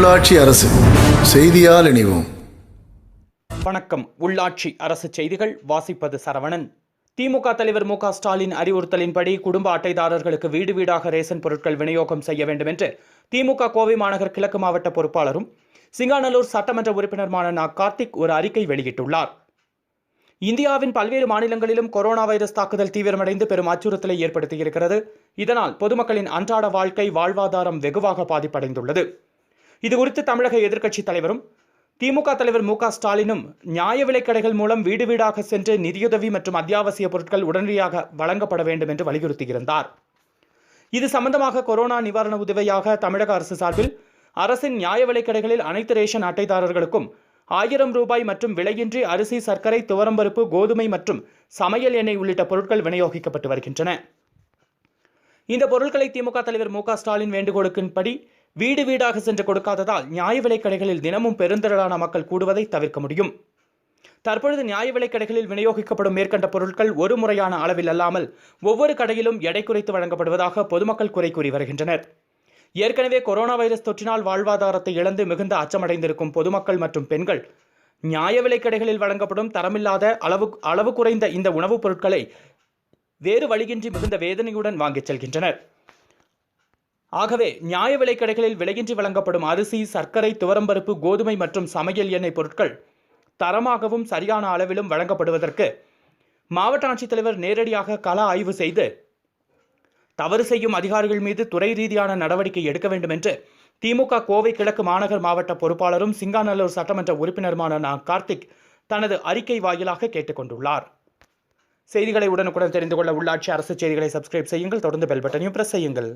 உள்ளாட்சி அரசு. செய்தியால் இணைவோம். வணக்கம். உள்ளாட்சி அரசு செய்திகள் வாசிப்பது சரவணன். திமுக தலைவர் மு ஸ்டாலின் அறிவுறுத்தலின்படி குடும்ப அட்டைதாரர்களுக்கு வீடு வீடாக ரேசன் பொருட்கள் விநியோகம் செய்ய வேண்டும் என்று திமுக கோவை மாநகர் கிழக்கு மாவட்ட பொறுப்பாளரும் சிங்காநல்லூர் சட்டமன்ற உறுப்பினருமான நா. கார்த்திக் ஒரு அறிக்கை வெளியிட்டுள்ளார். இந்தியாவின் பல்வேறு மாநிலங்களிலும் கொரோனா வைரஸ் தாக்குதல் தீவிரமடைந்து பெரும் அச்சுறுத்தலை ஏற்படுத்தியிருக்கிறது. இதனால் பொதுமக்களின் அன்றாட வாழ்க்கை வாழ்வாதாரம் வெகுவாக பாதிப்படைந்துள்ளது. இதுகுறித்து தமிழக எதிர்க்கட்சித் தலைவரும் திமுக தலைவர் மு ஸ்டாலினும் நியாய விலைக்கடைகள் மூலம் வீடு வீடாக சென்று நிதியுதவி மற்றும் அத்தியாவசிய பொருட்கள் உடனடியாக வழங்கப்பட வேண்டும் என்று வலியுறுத்தியிருந்தார். இது சம்பந்தமாக கொரோனா நிவாரண உதவியாக தமிழக அரசு சார்பில் அரசின் நியாய விலைக்கடைகளில் அனைத்து ரேஷன் அட்டைதாரர்களுக்கும் ஆயிரம் ரூபாய் மற்றும் விலையின்றி அரிசி சர்க்கரை துவரம்பருப்பு கோதுமை மற்றும் சமையல் எண்ணெய் உள்ளிட்ட பொருட்கள் விநியோகிக்கப்பட்டு வருகின்றன. இந்த பொருட்களை திமுக தலைவர் மு ஸ்டாலின் வேண்டுகோளுக்கின்படி வீடு வீடாக சென்று கொடுக்காததால் நியாய விலைக் கடைகளில் தினமும் பெருந்திரளான மக்கள் கூடுவதை தவிர்க்க முடியும். தற்பொழுது நியாய விலைக் கடைகளில் விநியோகிக்கப்படும் மேற்கண்ட பொருட்கள் ஒரு முறையான அளவில் அல்லாமல் ஒவ்வொரு கடையிலும் எடை குறைத்து வழங்கப்படுவதாக பொதுமக்கள் குறை கூறி வருகின்றனர். ஏற்கனவே கொரோனா வைரஸ் தொற்றினால் வாழ்வாதாரத்தை இழந்து மிகுந்த அச்சமடைந்திருக்கும் பொதுமக்கள் மற்றும் பெண்கள் நியாய விலைக் கடைகளில் வழங்கப்படும் தரமில்லாத அளவு அளவு குறைந்த இந்த உணவுப் பொருட்களை வேறு வழியின்றி மிகுந்த வேதனையுடன் வாங்கிச் செல்கின்றனர். ஆகவே நியாய விலைக் கடைகளில் விலையின்றி வழங்கப்படும் அரிசி சர்க்கரை துவரம்பருப்பு கோதுமை மற்றும் சமையல் எண்ணெய் பொருட்கள் தரமாகவும் சரியான அளவிலும் வழங்கப்படுவதற்கு மாவட்ட ஆட்சித்தலைவர் நேரடியாக கள ஆய்வு செய்து தவறு செய்யும் அதிகாரிகள் மீது துறை ரீதியான நடவடிக்கை எடுக்க வேண்டும் என்று திமுக கோவை கிழக்கு மாநகர் மாவட்ட பொறுப்பாளரும் சிங்காநல்லூர் சட்டமன்ற உறுப்பினருமான நா. கார்த்திக் தனது அறிக்கை வாயிலாக கேட்டுக்கொண்டுள்ளார் செய்திகளை உடனுக்குடன் தெரிந்து கொள்ள உள்ளாட்சி அரசு செய்திகளை சப்ஸ்கிரைப் செய்யுங்கள். தொடர்ந்து பெல் பட்டனையும் பிரஸ் செய்யுங்கள்.